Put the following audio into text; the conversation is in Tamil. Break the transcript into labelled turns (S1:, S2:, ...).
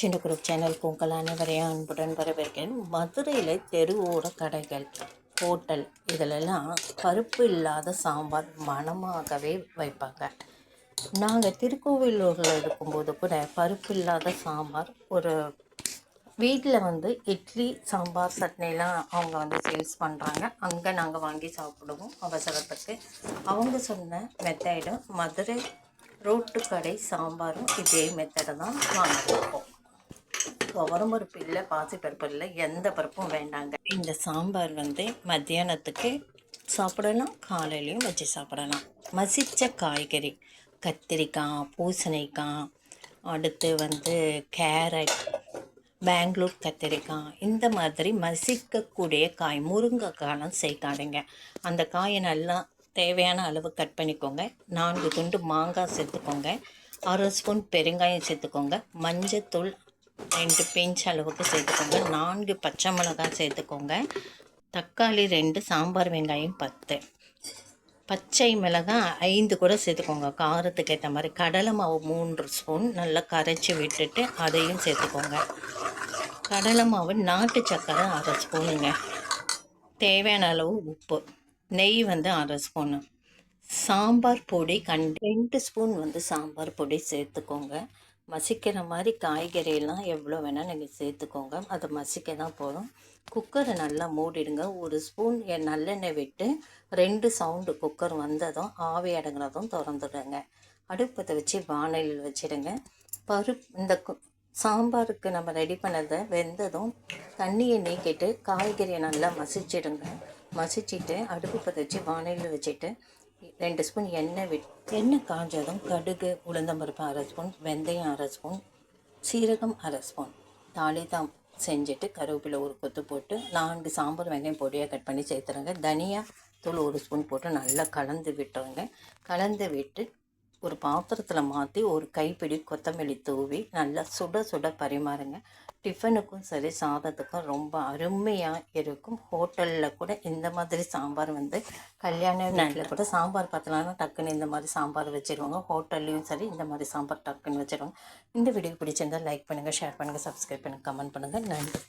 S1: சின்ன குரூப் சேனல் உங்கள் அனைவரையும் அன்புடன் வரவேற்கிறேன். மதுரையில் தெருவோர கடைகள் ஹோட்டல் இதிலெல்லாம் பருப்பு இல்லாத சாம்பார் மணமாகவே வைப்பாங்க. நாங்கள் திருக்கோவிலூரில் இருக்கும்போது கூட பருப்பு இல்லாத சாம்பார் ஒரு வீட்டில் வந்து இட்லி சாம்பார் சட்னிலாம் அவங்க வந்து சேல்ஸ் பண்ணுறாங்க அங்கே நாங்கள் வாங்கி சாப்பிடுவோம். அவசரத்துக்கு அவங்க சொன்ன மெத்தடு மதுரை ரோட்டு கடை சாம்பாரும் இதே மெத்தடை தான் வாங்கியிருக்கோம். துவரம் பருப்பு இல்லை பாசிப்பருப்பு இல்லை எந்த பருப்பும் வேண்டாங்க. இந்த சாம்பார் வந்து மத்தியானத்துக்கு சாப்பிடலாம் காலையிலையும் வச்சு சாப்பிடலாம் மசித்த காய்கறி கத்திரிக்காய் பூசணிக்காய் அடுத்து வந்து கேரட் பெங்களூர் கத்திரிக்காய் இந்த மாதிரி மசிக்கக்கூடிய காய் முருங்கைக்காயெலாம் சேர்க்காதீங்க. அந்த காயை நல்லா தேவையான அளவு கட் பண்ணிக்கோங்க. நான்கு துண்டு மாங்காய் சேர்த்துக்கோங்க. அரை ஸ்பூன் பெருங்காயம் சேர்த்துக்கோங்க. மஞ்சத்தூள் ரெண்டு பிஞ்ச் அளவுக்கு சேர்த்துக்கோங்க. நான்கு பச்சை மிளகாய் சேர்த்துக்கோங்க. தக்காளி ரெண்டு சாம்பார் வெங்காயம் பத்து. பச்சை மிளகாய் ஐந்து கூட சேர்த்துக்கோங்க. காரத்துக்கு ஏற்ற மாதிரி கடலை மாவு மூன்று ஸ்பூன் நல்லா கரைச்சி விட்டுட்டு அதையும் சேர்த்துக்கோங்க. கடலை மாவு நாட்டு சக்கரை அரை ஸ்பூனுங்க. தேவையான அளவு உப்பு. நெய் வந்து அரை ஸ்பூனு. சாம்பார் பொடி கண் ரெண்டு ஸ்பூன் வந்து சாம்பார் பொடி சேர்த்துக்கோங்க. மசிக்கிற மாதிரி காய்கறியெல்லாம் எவ்வளோ வேணால் நீங்கள் சேர்த்துக்கோங்க. அதை மசிக்க தான் போதும் குக்கரை நல்லா மூடிடுங்க. ஒரு ஸ்பூன் நல்லெண்ணெய் விட்டு ரெண்டு சவுண்டு குக்கர் வந்ததும் ஆவி அடங்குனதும் திறந்துடுங்க. அடுப்பத்தை வச்சு வானலில் வச்சிடுங்க. பருப்பு இந்த கு- சாம்பாருக்கு நம்ம ரெடி பண்ணதை வெந்ததும் தண்ணியை நீக்கிட்டு காய்கறியை நல்லா மசிச்சிடுங்க. மசிச்சுட்டு அடுப்பு பற்ற வச்சு வச்சுட்டு ரெண்டு ஸ்பூன் எண்ணெய் விட் எண்ணெய் காஞ்சதும் கடுகு உளுந்தம்பருப்பு அரை ஸ்பூன் வெந்தயம் அரை ஸ்பூன் சீரகம் அரை ஸ்பூன். தாளிதம் செஞ்சுட்டு கருவேப்பிலை ஒரு கொத்து போட்டு நான்கு சாம்பார் வெங்காயம் பொடியாக கட் பண்ணி சேர்த்துறேங்க தனியா தூள் ஒரு ஸ்பூன் போட்டு நல்லா கலந்து விட்டுருங்க. கலந்து விட்டு ஒரு பாத்திரத்தில் மாற்றி ஒரு கைப்பிடி கொத்தமல்லி தூவி நல்லா சுட சுட பரிமாறுங்க. டிஃபனுக்கும் சரி சாதத்துக்கும் ரொம்ப அருமையாக இருக்கும். ஹோட்டலில் கூட இந்த மாதிரி சாம்பார் வந்து கல்யாண நாட்டில் கூட சாம்பார் பார்த்தலாம்னா டக்குன்னு இந்த மாதிரி சாம்பார் வச்சுருவாங்க. ஹோட்டல்லையும் சரி இந்த மாதிரி சாம்பார் டக்குன்னு வச்சுருவாங்க. இந்த வீடியோ பிடிச்சிருந்தால் லைக் பண்ணுங்கள் ஷேர் பண்ணுங்கள் சப்ஸ்கிரைப் பண்ணுங்கள் கமெண்ட் பண்ணுங்கள் நன்றி.